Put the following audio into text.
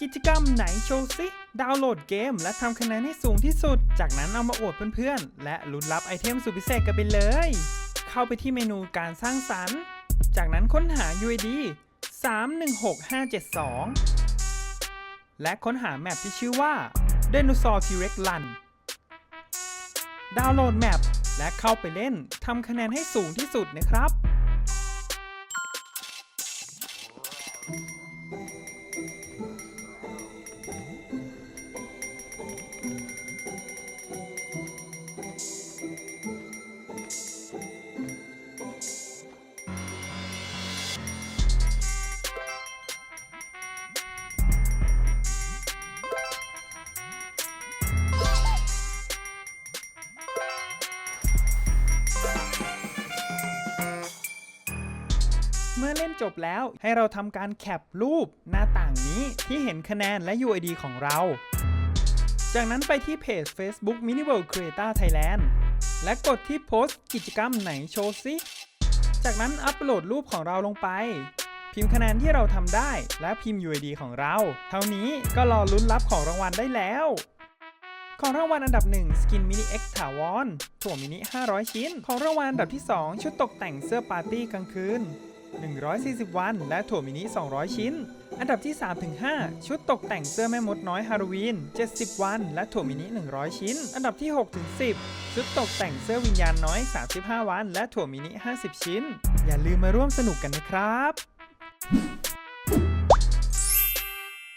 กิจกรรมไหนโชว์ซิ ดาวน์โหลดเกม และทำคะแนนให้สูงที่สุด จากนั้นเอามาอวดเพื่อนๆ และลุ้นรับไอเทมสุดพิเศษกันไปเลย เข้าไปที่เมนูการสร้างสรรค์ จากนั้นค้นหา UID 316572 และค้นหาแมปที่ชื่อว่า Dinosaur T-Rex Run ดาวน์โหลดแมปและเข้าไปเล่นทำคะแนนให้สูงที่สุดนะครับ เมื่อเล่นจบแล้วให้เราทำการแคปรูปหน้าต่างนี้ที่เห็นคะแนนและ UID ของเรา จากนั้นไปที่เพจ Facebook Mini World Creator Thailand และกดที่โพสต์กิจกรรมไหนโชว์ซิ จากนั้นอัปโหลดรูปของเราลงไป พิมพ์คะแนนที่เราทำได้และพิมพ์ UID ของเรา เท่านี้ก็รอลุ้นรับของรางวัลได้แล้ว ของรางวัลอันดับ 1 สกินมินิ X ถาวรถั่วมินิ 500 ชิ้น ของรางวัลอันดับที่ 2 ชุดตกแต่งเสื้อปาร์ตี้กลางคืน 140 วัน และถั่วมินิ 200 ชิ้น อันดับที่ 3-5 ชุดตกแต่งเสื้อแม่มดน้อยฮาโลวีน 70 วัน และถั่วมินิ 100 ชิ้น อันดับที่ 6-10 ชุดตกแต่งเสื้อวิญญาณน้อย 35 วัน และถั่วมินิ 50 ชิ้น อย่าลืมมาร่วมสนุกกันนะครับ